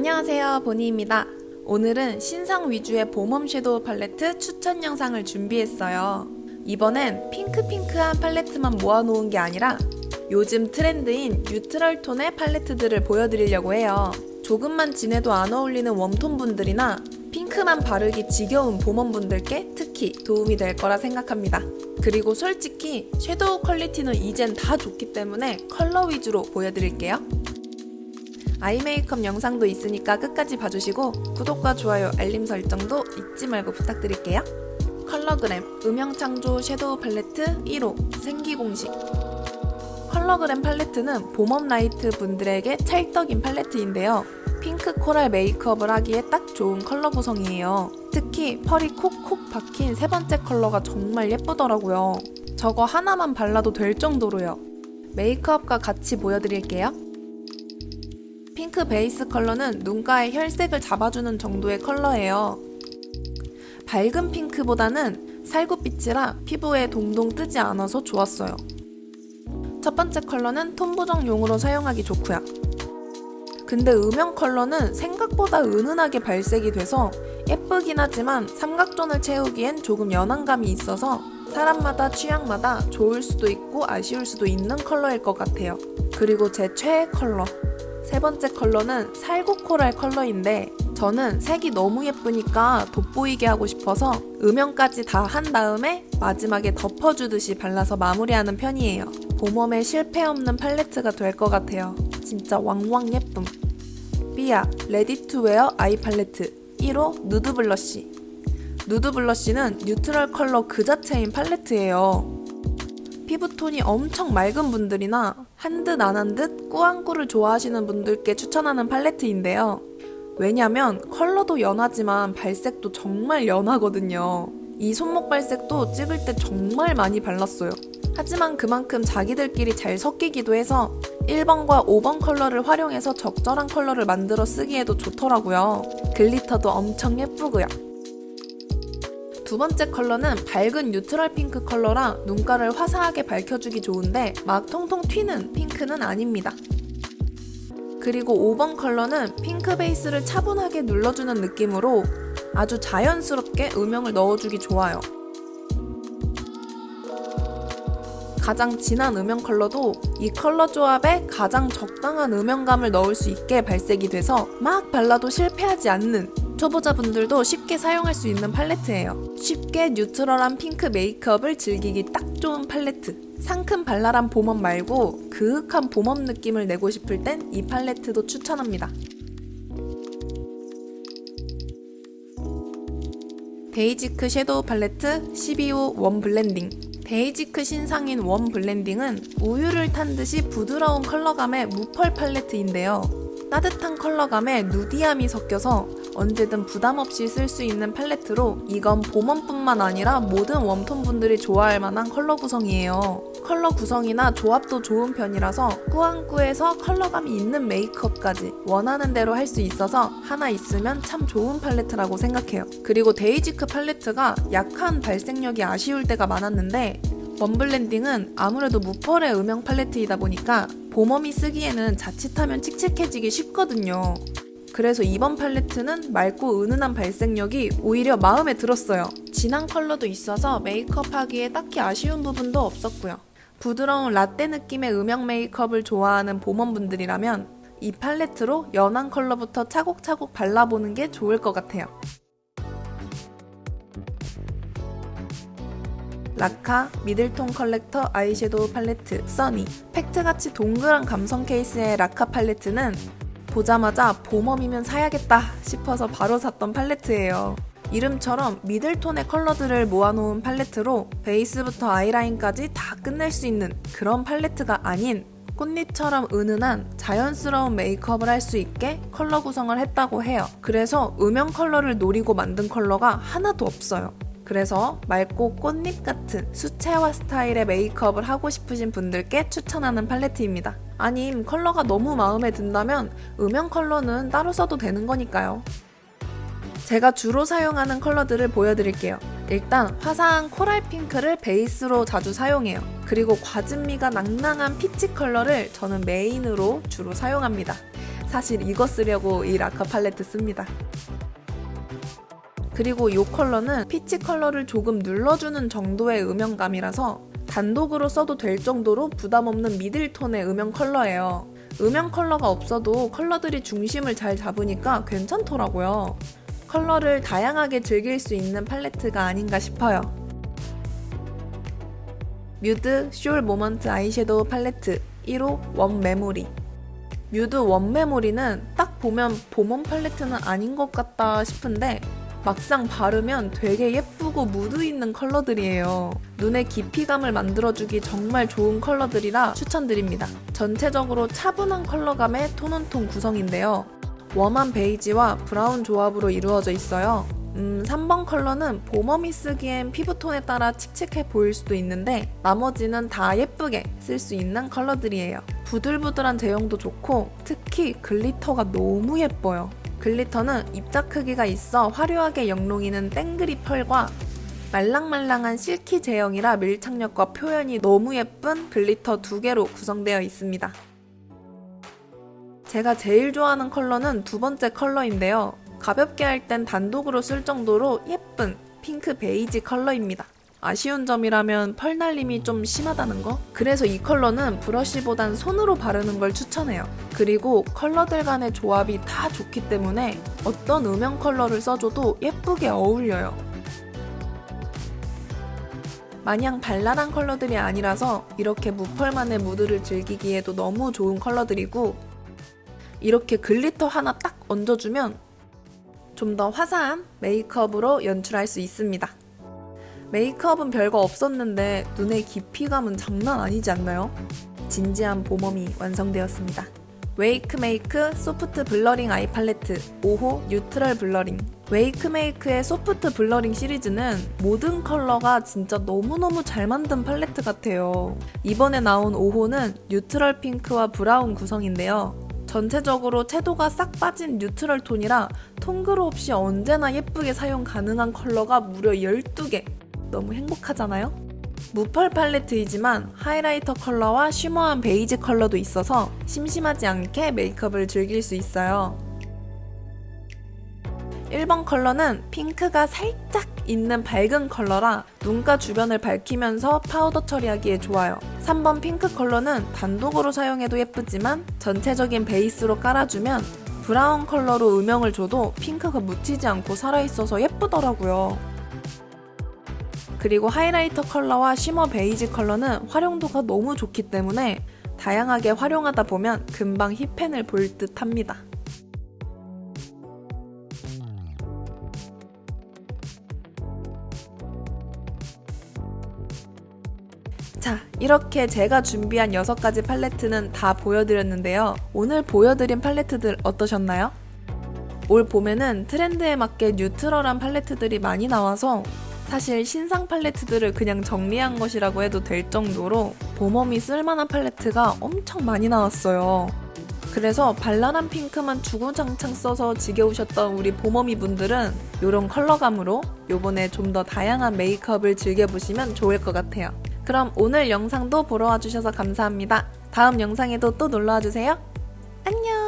안녕하세요, 보니입니다. 오늘은 신상 위주의 봄웜 섀도우 팔레트 추천 영상을 준비했어요. 이번엔 핑크핑크한 팔레트만 모아놓은 게 아니라 요즘 트렌드인 뉴트럴 톤의 팔레트들을 보여드리려고 해요. 조금만 지내도 안 어울리는 웜톤 분들이나 핑크만 바르기 지겨운 봄웜 분들께 특히 도움이 될 거라 생각합니다. 그리고 솔직히 섀도우 퀄리티는 이젠 다 좋기 때문에 컬러 위주로 보여드릴게요. 아이 메이크업 영상도 있으니까 끝까지 봐주시고 구독과 좋아요, 알림 설정도 잊지 말고 부탁드릴게요. 컬러그램 음영창조 섀도우 팔레트 1호 생기 공식 컬러그램 팔레트는 봄업 라이트 분들에게 찰떡인 팔레트인데요. 핑크 코랄 메이크업을 하기에 딱 좋은 컬러 구성이에요. 특히 펄이 콕콕 박힌 세 번째 컬러가 정말 예쁘더라고요. 저거 하나만 발라도 될 정도로요. 메이크업과 같이 보여드릴게요. 핑크 베이스 컬러는 눈가의 혈색을 잡아주는 정도의 컬러예요. 밝은 핑크보다는 살구빛이라 피부에 동동 뜨지 않아서 좋았어요. 첫 번째 컬러는 톤 보정용으로 사용하기 좋고요. 근데 음영 컬러는 생각보다 은은하게 발색이 돼서 예쁘긴 하지만 삼각존을 채우기엔 조금 연한 감이 있어서 사람마다 취향마다 좋을 수도 있고 아쉬울 수도 있는 컬러일 것 같아요. 그리고 제 최애 컬러. 세 번째 컬러는 살구 코랄 컬러인데 저는 색이 너무 예쁘니까 돋보이게 하고 싶어서 음영까지 다 한 다음에 마지막에 덮어주듯이 발라서 마무리하는 편이에요. 봄웜에 실패 없는 팔레트가 될 것 같아요. 진짜 왕왕 예쁨. 삐아 레디 투 웨어 아이 팔레트 1호 누드 블러쉬. 누드 블러쉬는 뉴트럴 컬러 그 자체인 팔레트예요. 피부톤이 엄청 맑은 분들이나 한 듯 안 한 듯 꾸안꾸를 좋아하시는 분들께 추천하는 팔레트인데요. 왜냐면 컬러도 연하지만 발색도 정말 연하거든요. 이 손목 발색도 찍을 때 정말 많이 발랐어요. 하지만 그만큼 자기들끼리 잘 섞이기도 해서 1번과 5번 컬러를 활용해서 적절한 컬러를 만들어 쓰기에도 좋더라고요. 글리터도 엄청 예쁘고요. 두 번째 컬러는 밝은 뉴트럴 핑크 컬러라 눈가를 화사하게 밝혀주기 좋은데 막 통통 튀는 핑크는 아닙니다. 그리고 5번 컬러는 핑크 베이스를 차분하게 눌러주는 느낌으로 아주 자연스럽게 음영을 넣어주기 좋아요. 가장 진한 음영 컬러도 이 컬러 조합에 가장 적당한 음영감을 넣을 수 있게 발색이 돼서 막 발라도 실패하지 않는 초보자분들도 쉽게 사용할 수 있는 팔레트예요. 쉽게 뉴트럴한 핑크 메이크업을 즐기기 딱 좋은 팔레트. 상큼 발랄한 봄업 말고 그윽한 봄업 느낌을 내고 싶을 땐 이 팔레트도 추천합니다. 베이지크 섀도우 팔레트 12호 원 블렌딩 베이지크 신상인 원 블렌딩은 우유를 탄 듯이 부드러운 컬러감의 무펄 팔레트인데요. 따뜻한 컬러감에 누디함이 섞여서 언제든 부담 없이 쓸 수 있는 팔레트로 이건 봄웜뿐만 아니라 모든 웜톤 분들이 좋아할 만한 컬러 구성이에요. 컬러 구성이나 조합도 좋은 편이라서 꾸안꾸에서 컬러감이 있는 메이크업까지 원하는 대로 할 수 있어서 하나 있으면 참 좋은 팔레트라고 생각해요. 그리고 데이지크 팔레트가 약한 발색력이 아쉬울 때가 많았는데 원블렌딩은 아무래도 무펄의 음영 팔레트이다 보니까 봄웜이 쓰기에는 자칫하면 칙칙해지기 쉽거든요. 그래서 이번 팔레트는 맑고 은은한 발색력이 오히려 마음에 들었어요. 진한 컬러도 있어서 메이크업 하기에 딱히 아쉬운 부분도 없었고요. 부드러운 라떼 느낌의 음영 메이크업을 좋아하는 봄원분들이라면 이 팔레트로 연한 컬러부터 차곡차곡 발라보는 게 좋을 것 같아요. 라카 미들톤 컬렉터 아이섀도우 팔레트 써니 팩트같이 동그란 감성 케이스의 라카 팔레트는 보자마자 봄웜이면 사야겠다 싶어서 바로 샀던 팔레트예요. 이름처럼 미들톤의 컬러들을 모아놓은 팔레트로 베이스부터 아이라인까지 다 끝낼 수 있는 그런 팔레트가 아닌 꽃잎처럼 은은한 자연스러운 메이크업을 할 수 있게 컬러 구성을 했다고 해요. 그래서 음영 컬러를 노리고 만든 컬러가 하나도 없어요. 그래서 맑고 꽃잎 같은 수채화 스타일의 메이크업을 하고 싶으신 분들께 추천하는 팔레트입니다. 아님 컬러가 너무 마음에 든다면 음영 컬러는 따로 써도 되는 거니까요. 제가 주로 사용하는 컬러들을 보여드릴게요. 일단 화사한 코랄 핑크를 베이스로 자주 사용해요. 그리고 과즙미가 낭낭한 피치 컬러를 저는 메인으로 주로 사용합니다. 사실 이거 쓰려고 이 라카 팔레트 씁니다. 그리고 이 컬러는 피치 컬러를 조금 눌러주는 정도의 음영감이라서 단독으로 써도 될 정도로 부담 없는 미들톤의 음영 컬러예요. 음영 컬러가 없어도 컬러들이 중심을 잘 잡으니까 괜찮더라고요. 컬러를 다양하게 즐길 수 있는 팔레트가 아닌가 싶어요. 뮤드 숄 모먼트 아이섀도우 팔레트 1호 원 메모리 뮤드 원 메모리는 딱 보면 봄원 팔레트는 아닌 것 같다 싶은데 막상 바르면 되게 예쁘고 무드 있는 컬러들이에요. 눈의 깊이감을 만들어주기 정말 좋은 컬러들이라 추천드립니다. 전체적으로 차분한 컬러감의 톤온톤 구성인데요. 웜한 베이지와 브라운 조합으로 이루어져 있어요. 음, 3번 컬러는 봄웜이 쓰기엔 피부톤에 따라 칙칙해 보일 수도 있는데 나머지는 다 예쁘게 쓸 수 있는 컬러들이에요. 부들부들한 제형도 좋고 특히 글리터가 너무 예뻐요. 글리터는 입자 크기가 있어 화려하게 영롱이는 땡그리 펄과 말랑말랑한 실키 제형이라 밀착력과 표현이 너무 예쁜 글리터 두 개로 구성되어 있습니다. 제가 제일 좋아하는 컬러는 두 번째 컬러인데요. 가볍게 할 땐 단독으로 쓸 정도로 예쁜 핑크 베이지 컬러입니다. 아쉬운 점이라면 펄날림이 좀 심하다는 거? 그래서 이 컬러는 브러쉬보단 손으로 바르는 걸 추천해요. 그리고 컬러들 간의 조합이 다 좋기 때문에 어떤 음영 컬러를 써줘도 예쁘게 어울려요. 마냥 발랄한 컬러들이 아니라서 이렇게 무펄만의 무드를 즐기기에도 너무 좋은 컬러들이고 이렇게 글리터 하나 딱 얹어주면 좀 더 화사한 메이크업으로 연출할 수 있습니다. 메이크업은 별거 없었는데 눈의 깊이감은 장난 아니지 않나요? 진지한 봄웜이 완성되었습니다. 웨이크메이크 소프트 블러링 아이 팔레트 5호 뉴트럴 블러링 웨이크메이크의 소프트 블러링 시리즈는 모든 컬러가 진짜 너무너무 잘 만든 팔레트 같아요. 이번에 나온 5호는 뉴트럴 핑크와 브라운 구성인데요. 전체적으로 채도가 싹 빠진 뉴트럴 톤이라 통그루 없이 언제나 예쁘게 사용 가능한 컬러가 무려 12개. 너무 행복하잖아요? 무펄 팔레트이지만 하이라이터 컬러와 쉬머한 베이지 컬러도 있어서 심심하지 않게 메이크업을 즐길 수 있어요. 1번 컬러는 핑크가 살짝 있는 밝은 컬러라 눈가 주변을 밝히면서 파우더 처리하기에 좋아요. 3번 핑크 컬러는 단독으로 사용해도 예쁘지만 전체적인 베이스로 깔아주면 브라운 컬러로 음영을 줘도 핑크가 묻히지 않고 살아있어서 예쁘더라고요. 그리고 하이라이터 컬러와 쉬머 베이지 컬러는 활용도가 너무 좋기 때문에 다양하게 활용하다 보면 금방 힙펜을 볼 듯 합니다. 자, 이렇게 제가 준비한 6가지 팔레트는 다 보여드렸는데요. 오늘 보여드린 팔레트들 어떠셨나요? 올 봄에는 트렌드에 맞게 뉴트럴한 팔레트들이 많이 나와서 사실 신상 팔레트들을 그냥 정리한 것이라고 해도 될 정도로 봄웜이 쓸만한 팔레트가 엄청 많이 나왔어요. 그래서 발랄한 핑크만 주구장창 써서 지겨우셨던 우리 봄웜이 분들은 이런 컬러감으로 요번에 좀 더 다양한 메이크업을 즐겨보시면 좋을 것 같아요. 그럼 오늘 영상도 보러 와주셔서 감사합니다. 다음 영상에도 또 놀러와 주세요. 안녕!